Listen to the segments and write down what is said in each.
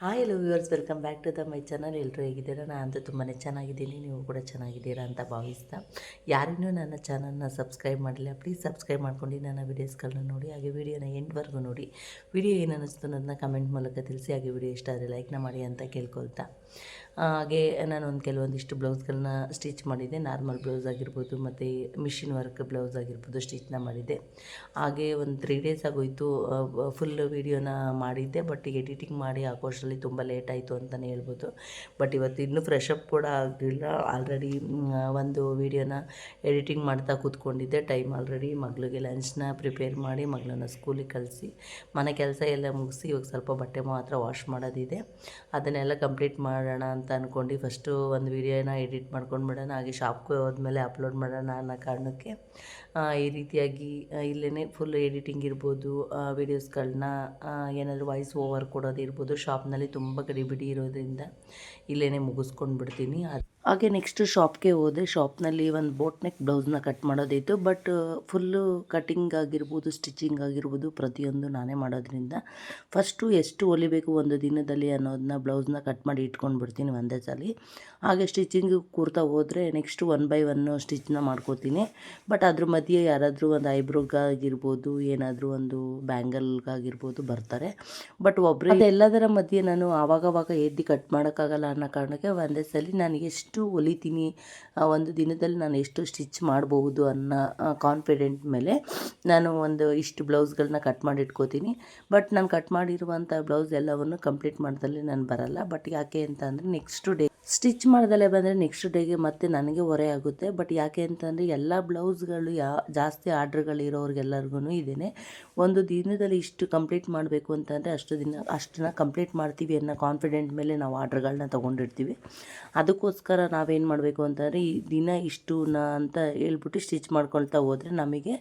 Hi hello viewers welcome back to the my channel ಎಲ್ಲರೂ ಹೇಗಿದ್ದೀರಾ? ನಾನು ಅಂತೂ ತುಂಬಾ ಚೆನ್ನಾಗಿದ್ದೀನಿ. ನೀವು ಕೂಡ ಚೆನ್ನಾಗಿದ್ದೀರಾ ಅಂತ ಭಾವಿಸ್ತಾ. ಯಾರಿನ್ನೂ ನನ್ನ ಚಾನಲ್ನ ಸಬ್ಸ್ಕ್ರೈಬ್ ಮಾಡಲಿಲ್ಲ ಪ್ಲೀಸ್ ಸಬ್ಸ್ಕ್ರೈಬ್ ಮಾಡ್ಕೊಂಡು ನನ್ನ ವೀಡಿಯೋಸ್ಗಳನ್ನ ನೋಡಿ, ಹಾಗೆ ವೀಡಿಯೋನ ಎಂಡ್ವರೆಗೂ ನೋಡಿ. ವಿಡಿಯೋ ಏನು ಅನ್ನಿಸ್ತು ಅನ್ನೋದನ್ನ ಕಮೆಂಟ್ ಮೂಲಕ ತಿಳಿಸಿ, ಹಾಗೆ ವಿಡಿಯೋ ಇಷ್ಟ ಆದರೆ ಲೈಕ್ನ ಮಾಡಿ ಅಂತ ಕೇಳ್ಕೊಳ್ತಾ. ಹಾಗೆ ನಾನು ಒಂದು ಕೆಲವೊಂದಿಷ್ಟು ಬ್ಲೌಸ್ಗಳನ್ನ ಸ್ಟಿಚ್ ಮಾಡಿದ್ದೆ. ನಾರ್ಮಲ್ ಬ್ಲೌಸ್ ಆಗಿರ್ಬೋದು, ಮತ್ತು ಮಿಷಿನ್ ವರ್ಕ್ ಬ್ಲೌಸ್ ಆಗಿರ್ಬೋದು ಸ್ಟಿಚ್ನ ಮಾಡಿದ್ದೆ. ಹಾಗೆ ಒಂದು ತ್ರೀ ಡೇಸ್ ಆಗೋಯ್ತು ಫುಲ್ ವೀಡಿಯೋನ ಮಾಡಿದ್ದೆ. ಬಟ್ ಎಡಿಟಿಂಗ್ ಮಾಡಿ ಹಾಕೋಷ್ಟರಲ್ಲಿ ತುಂಬ ಲೇಟ್ ಆಯಿತು ಅಂತಲೇ ಹೇಳ್ಬೋದು. ಬಟ್ ಇವತ್ತು ಇನ್ನೂ ಫ್ರೆಶ್ ಅಪ್ ಕೂಡ ಆಗಲಿಲ್ಲ. ಆಲ್ರೆಡಿ ಒಂದು ವೀಡಿಯೋನ ಎಡಿಟಿಂಗ್ ಮಾಡ್ತಾ ಕೂತ್ಕೊಂಡಿದ್ದೆ. ಟೈಮ್ ಆಲ್ರೆಡಿ ಮಗಳಿಗೆ ಲಂಚ್ನ ಪ್ರಿಪೇರ್ ಮಾಡಿ, ಮಗಳನ್ನ ಸ್ಕೂಲಿಗೆ ಕಳಿಸಿ, ಮನೆ ಕೆಲಸ ಎಲ್ಲ ಮುಗಿಸಿ ಇವಾಗ ಸ್ವಲ್ಪ ಬಟ್ಟೆ ಮಾತ್ರ ವಾಶ್ ಮಾಡೋದಿದೆ. ಅದನ್ನೆಲ್ಲ ಕಂಪ್ಲೀಟ್ ಮಾಡೋಣ ಅಂತ ಅಂದ್ಕೊಂಡು ಫಸ್ಟು ಒಂದು ವೀಡಿಯೋನ ಎಡಿಟ್ ಮಾಡ್ಕೊಂಡು ಬಿಡೋಣ, ಹಾಗೆ ಶಾಪ್ಗೆ ಹೋದ್ಮೇಲೆ ಅಪ್ಲೋಡ್ ಮಾಡೋಣ ಅನ್ನೋ ಕಾರಣಕ್ಕೆ ಈ ರೀತಿಯಾಗಿ ಇಲ್ಲೇ ಫುಲ್ ಎಡಿಟಿಂಗ್ ಇರ್ಬೋದು ವೀಡಿಯೋಸ್ಗಳನ್ನ ಏನಾದರೂ ವಾಯ್ಸ್ ಓವರ್ ಕೊಡೋದು ಇರ್ಬೋದು ಶಾಪ್ನಲ್ಲಿ ತುಂಬ ಗಡಿಬಿಡಿ ಇರೋದ್ರಿಂದ ಇಲ್ಲೇ ಮುಗಿಸ್ಕೊಂಡು ಬಿಡ್ತೀನಿ. ಹಾಗೆ ನೆಕ್ಸ್ಟ್ ಶಾಪ್ಗೆ ಹೋದೆ. ಶಾಪ್ನಲ್ಲಿ ಒಂದು ಬೋಟ್ ನೆಕ್ ಬ್ಲೌಸ್ನ ಕಟ್ ಮಾಡೋದಿತ್ತು. ಬಟ್ ಫುಲ್ಲು ಕಟಿಂಗ್ ಆಗಿರ್ಬೋದು ಸ್ಟಿಚಿಂಗ್ ಆಗಿರ್ಬೋದು ಪ್ರತಿಯೊಂದು ನಾನೇ ಮಾಡೋದ್ರಿಂದ ಫಸ್ಟು ಎಷ್ಟು ಹೊಲಿಬೇಕು ಒಂದು ದಿನದಲ್ಲಿ ಅನ್ನೋದನ್ನ ಬ್ಲೌಸ್ನ ಕಟ್ ಮಾಡಿ ಇಟ್ಕೊಂಡು ಬಿಡ್ತೀನಿ ಒಂದೇ ಸಲ. ಹಾಗೆ ಸ್ಟಿಚಿಂಗ್ ಕೂರ್ತಾ ಹೋದರೆ ನೆಕ್ಸ್ಟ್ ಒನ್ ಬೈ ಒನ್ನು ಸ್ಟಿಚ್ನ ಮಾಡ್ಕೋತೀನಿ. ಬಟ್ ಅದ್ರ ಮಧ್ಯೆ ಯಾರಾದರೂ ಒಂದು ಐಬ್ರೋಗಾಗಿರ್ಬೋದು ಏನಾದರೂ ಒಂದು ಬ್ಯಾಂಗಲ್ಗಾಗಿರ್ಬೋದು ಬರ್ತಾರೆ. ಬಟ್ ಒಬ್ಬರು ಎಲ್ಲದರ ಮಧ್ಯೆ ನಾನು ಆವಾಗವಾಗ ಎದ್ದು ಕಟ್ ಮಾಡೋಕ್ಕಾಗಲ್ಲ ಅನ್ನೋ ಕಾರಣಕ್ಕೆ ಒಂದೇ ಸಲ ನಾನು ಎಷ್ಟು ಹೊಲಿತೀನಿ ಆ, ಒಂದು ದಿನದಲ್ಲಿ ನಾನು ಎಷ್ಟು ಸ್ಟಿಚ್ ಮಾಡಬಹುದು ಅನ್ನೋ ಕಾನ್ಫಿಡೆಂಟ್ ಮೇಲೆ ನಾನು ಒಂದು ಇಷ್ಟು ಬ್ಲೌಸ್ಗಳನ್ನ ಕಟ್ ಮಾಡಿ ಇಟ್ಕೋತೀನಿ ಬಟ್ ನಾನು ಕಟ್ ಮಾಡಿರುವಂಥ ಬ್ಲೌಸ್ ಎಲ್ಲವನ್ನು ಕಂಪ್ಲೀಟ್ ಮಾಡ್ದಲ್ಲಿ ನಾನು ಬರಲ್ಲ. ಬಟ್ ಯಾಕೆ ಅಂತ ಅಂದರೆ ನೆಕ್ಸ್ಟ್ ಡೇ ಸ್ಟಿಚ್ ಮಾಡ್ದಲೇ ಬಂದರೆ ನೆಕ್ಸ್ಟ್ ಡೇಗೆ ಮತ್ತೆ ನನಗೆ ಹೊರೆ ಆಗುತ್ತೆ. ಬಟ್ ಯಾಕೆ ಅಂತಂದರೆ ಎಲ್ಲ ಬ್ಲೌಸ್ಗಳು ಯಾ, ಜಾಸ್ತಿ ಆರ್ಡ್ರ್ಗಳಿರೋರಿಗೆಲ್ಲರಿಗೂ ಇದೇನೆ. ಒಂದು ದಿನದಲ್ಲಿ ಇಷ್ಟು ಕಂಪ್ಲೀಟ್ ಮಾಡಬೇಕು ಅಂತಂದರೆ ಅಷ್ಟು ದಿನ ಅಷ್ಟನ್ನ ಕಂಪ್ಲೀಟ್ ಮಾಡ್ತೀವಿ ಅನ್ನೋ ಕಾನ್ಫಿಡೆಂಟ್ ಮೇಲೆ ನಾವು ಆರ್ಡ್ರ್ಗಳನ್ನ ತೊಗೊಂಡಿರ್ತೀವಿ. ಅದಕ್ಕೋಸ್ಕರ ನಾವೇನು ಮಾಡಬೇಕು ಅಂತಂದರೆ ಈ ದಿನ ಇಷ್ಟು ನ ಅಂತ ಹೇಳ್ಬಿಟ್ಟು ಸ್ಟಿಚ್ ಮಾಡ್ಕೊಳ್ತಾ ಹೋದರೆ ನಮಗೆ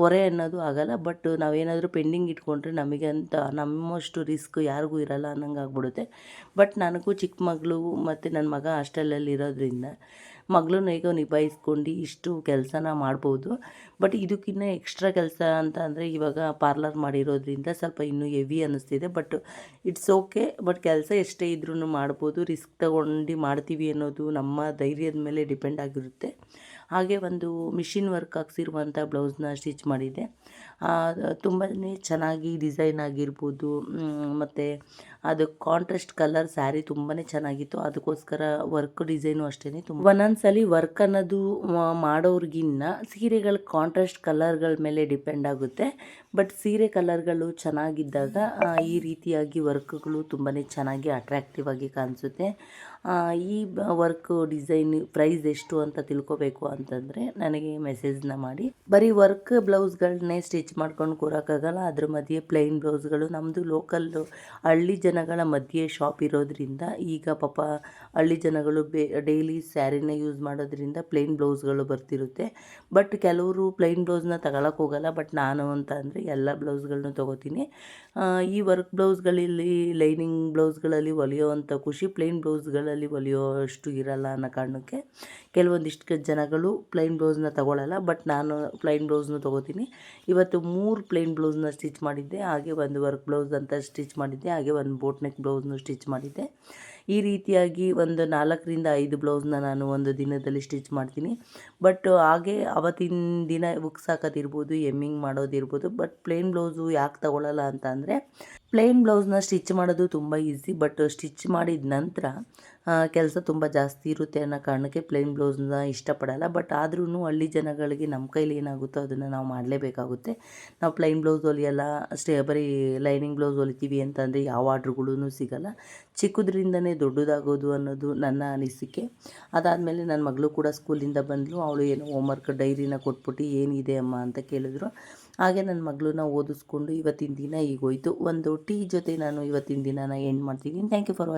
ಹೊರೆ ಅನ್ನೋದು ಆಗಲ್ಲ. ಬಟ್ ನಾವೇನಾದರೂ ಪೆಂಡಿಂಗ್ ಇಟ್ಕೊಂಡ್ರೆ ನಮಗೆ ಅಂತ, ನಮ್ಮಷ್ಟು ರಿಸ್ಕ್ ಯಾರಿಗೂ ಇರಲ್ಲ ಅನ್ನಂಗೆ ಆಗ್ಬಿಡುತ್ತೆ ಬಟ್ ನನಗೂ ಚಿಕ್ಕ ಮಗಳು ಮತ್ತು ನನ್ನ ಮಗ ಹಾಸ್ಟೆಲಲ್ಲಿ ಇರೋದ್ರಿಂದ ಮಗಳನ್ನ ಈಗ ನಿಭಾಯಿಸ್ಕೊಂಡು ಇಷ್ಟು ಕೆಲಸನ ಮಾಡ್ಬೋದು. ಬಟ್ ಇದಕ್ಕಿನ್ನ ಎಕ್ಸ್ಟ್ರಾ ಕೆಲಸ ಅಂತ ಅಂದರೆ ಇವಾಗ ಪಾರ್ಲರ್ ಮಾಡಿರೋದ್ರಿಂದ ಸ್ವಲ್ಪ ಇನ್ನೂ ಹೆವಿ ಅನ್ನಿಸ್ತಿದೆ ಬಟ್ ಇಟ್ಸ್ ಓಕೆ. ಬಟ್ ಕೆಲಸ ಎಷ್ಟೇ ಇದ್ರೂ ಮಾಡ್ಬೋದು. ರಿಸ್ಕ್ ತಗೊಂಡು ಮಾಡ್ತೀವಿ ಅನ್ನೋದು ನಮ್ಮ ಧೈರ್ಯದ ಮೇಲೆ ಡಿಪೆಂಡ್ ಆಗಿರುತ್ತೆ. ಹಾಗೆ ಒಂದು ಮಿಷಿನ್ ವರ್ಕ್ ಹಾಕ್ಸಿರುವಂಥ ಬ್ಲೌಸ್ನ ಸ್ಟಿಚ್ ಮಾಡಿದ್ದೆ. ತುಂಬಾ ಚೆನ್ನಾಗಿ ಡಿಸೈನ್ ಆಗಿರ್ಬೋದು ಮತ್ತು ಅದು ಕಾಂಟ್ರಾಸ್ಟ್ ಕಲರ್ ಸ್ಯಾರಿ ತುಂಬಾ ಚೆನ್ನಾಗಿತ್ತು. ಅದಕ್ಕೋಸ್ಕರ ವರ್ಕ್ ಡಿಸೈನು ಅಷ್ಟೇ ತುಂಬ. ಒಂದೊಂದ್ಸಲಿ ವರ್ಕ್ ಅನ್ನೋದು ಮಾಡೋರ್ಗಿನ್ನ ಸೀರೆಗಳ ಕಾಂಟ್ರಾಸ್ಟ್ ಕಲರ್ಗಳ ಮೇಲೆ ಡಿಪೆಂಡ್ ಆಗುತ್ತೆ. ಬಟ್ ಸೀರೆ ಕಲರ್ಗಳು ಚೆನ್ನಾಗಿದ್ದಾಗ ಈ ರೀತಿಯಾಗಿ ವರ್ಕ್ಗಳು ತುಂಬಾ ಚೆನ್ನಾಗಿ ಅಟ್ರಾಕ್ಟಿವ್ ಆಗಿ ಕಾಣಿಸುತ್ತೆ. ಈ ವರ್ಕ್ ಡಿಸೈನ್ ಪ್ರೈಸ್ ಎಷ್ಟು ಅಂತ ತಿಳ್ಕೊಬೇಕು ಅಂತಂದರೆ ನನಗೆ ಮೆಸೇಜ್ನ ಮಾಡಿ, ಬರೀ ವರ್ಕ್ ಬ್ಲೌಸ್ಗಳನ್ನೇ ಸ್ಟಿಚ್ ಮಾಡ್ಕೊಂಡು ಕೂರೋಕ್ಕಾಗಲ್ಲ, ಅದ್ರ ಮಧ್ಯೆ ಪ್ಲೈನ್ ಬ್ಲೌಸ್ಗಳು ನಮ್ಮದು ಲೋಕಲ್ ಹಳ್ಳಿ ಜನಗಳ ಮಧ್ಯೆ ಶಾಪ್ ಇರೋದ್ರಿಂದ ಈಗ ಪಾಪ ಹಳ್ಳಿ ಜನಗಳು ಬೇ ಡೈಲಿ ಸ್ಯಾರಿನ ಯೂಸ್ ಮಾಡೋದ್ರಿಂದ ಪ್ಲೈನ್ ಬ್ಲೌಸ್ಗಳು ಬರ್ತಿರುತ್ತೆ. ಬಟ್ ಕೆಲವರು ಪ್ಲೈನ್ ಬ್ಲೌಸ್ನ ತಗೊಳಕ್ಕೆ ಹೋಗಲ್ಲ. ಬಟ್ ನಾನು ಅಂತ ಅಂದರೆ ಎಲ್ಲ ಬ್ಲೌಸ್ಗಳನ್ನೂ ತೊಗೋತೀನಿ. ಈ ವರ್ಕ್ ಬ್ಲೌಸ್ಗಳಲ್ಲಿ ಲೈನಿಂಗ್ ಬ್ಲೌಸ್ಗಳಲ್ಲಿ ಹೊಲಿಯೋವಂಥ ಖುಷಿ ಪ್ಲೈನ್ ಬ್ಲೌಸ್ಗಳಲ್ಲಿ ಹೊಲಿಯೋಷ್ಟು ಇರಲ್ಲ ಅನ್ನೋ ಕಾರಣಕ್ಕೆ ಕೆಲವೊಂದಿಷ್ಟು ಜನಗಳು ಪ್ಲೈನ್ ಬ್ಲೌಸ್ನ ತಗೊಳ್ಳಲ್ಲ ಬಟ್ ನಾನು ಪ್ಲೈನ್ ಬ್ಲೌಸ್ನ ತೊಗೋತೀನಿ. ಇವತ್ತು ಮೂರು ಪ್ಲೈನ್ ಬ್ಲೌಸ್ನ ಸ್ಟಿಚ್ ಮಾಡಿದ್ದೆ, ಹಾಗೆ ಒಂದು ವರ್ಕ್ ಬ್ಲೌಸ್ ಅಂತ ಸ್ಟಿಚ್ ಮಾಡಿದ್ದೆ, ಹಾಗೆ ಒಂದು ಬೋಟ್ ನೆಕ್ ಬ್ಲೌಸ್ನು ಸ್ಟಿಚ್ ಮಾಡಿದ್ದೆ. ಈ ರೀತಿಯಾಗಿ ಒಂದು ನಾಲ್ಕರಿಂದ ಐದು ಬ್ಲೌಸ್ನ ನಾನು ಒಂದು ದಿನದಲ್ಲಿ ಸ್ಟಿಚ್ ಮಾಡ್ತೀನಿ. ಬಟ್ ಹಾಗೆ ಅವತ್ತಿನ ದಿನ ಬುಕ್ಸ್ ಹಾಕೋದಿರ್ಬೋದು ಎಮ್ಮಿಂಗ್ ಮಾಡೋದಿರ್ಬೋದು, ಬಟ್ ಪ್ಲೇನ್ ಬ್ಲೌಸು ಯಾಕೆ ತಗೊಳ್ಳಲ್ಲ ಅಂತ ಅಂದರೆ, ಪ್ಲೇನ್ ಬ್ಲೌಸ್ನ ಸ್ಟಿಚ್ ಮಾಡೋದು ತುಂಬ ಈಸಿ, ಬಟ್ ಸ್ಟಿಚ್ ಮಾಡಿದ ನಂತರ ಕೆಲಸ ತುಂಬ ಜಾಸ್ತಿ ಇರುತ್ತೆ ಅನ್ನೋ ಕಾರಣಕ್ಕೆ ಪ್ಲೇನ್ ಬ್ಲೌಸ್ನ ಇಷ್ಟಪಡಲ್ಲ. ಬಟ್ ಆದ್ರೂ ಹಳ್ಳಿ ಜನಗಳಿಗೆ ನಮ್ಮ ಕೈಲಿ ಏನಾಗುತ್ತೋ ಅದನ್ನು ನಾವು ಮಾಡಲೇಬೇಕಾಗುತ್ತೆ. ನಾವು ಪ್ಲೈನ್ ಬ್ಲೌಸ್ ಹೊಲಿಯಲ್ಲ ಅಷ್ಟೇ ಬರೀ ಲೈನಿಂಗ್ ಬ್ಲೌಸ್ ಹೊಲಿತೀವಿ ಅಂತಂದರೆ ಯಾವ ಆರ್ಡ್ರುಗಳೂ ಸಿಗಲ್ಲ. ಚಿಕ್ಕದ್ರಿಂದನೇ ದೊಡ್ಡದಾಗೋದು ಅನ್ನೋದು ನನ್ನ ಅನಿಸಿಕೆ. ಅದಾದಮೇಲೆ ನನ್ನ ಮಗಳು ಕೂಡ ಸ್ಕೂಲಿಂದ ಬಂದಳು ಅವಳು ಏನೋ ಹೋಮ್ವರ್ಕ್ ಡೈರಿನ ಕೊಟ್ಬಿಟ್ಟು ಏನಿದೆ ಅಮ್ಮ ಅಂತ ಕೇಳಿದ್ರು. ಹಾಗೆ ನನ್ನ ಮಗಳನ್ನ ಓದಿಸ್ಕೊಂಡು ಇವತ್ತಿನ ದಿನ ಈಗ ಹೋಯ್ತು ಒಂದು ಟೀ ಜೊತೆ ನಾನು ಇವತ್ತಿನ ದಿನನ ಎಂಡ್ ಮಾಡ್ತೀನಿ. Thank you for watching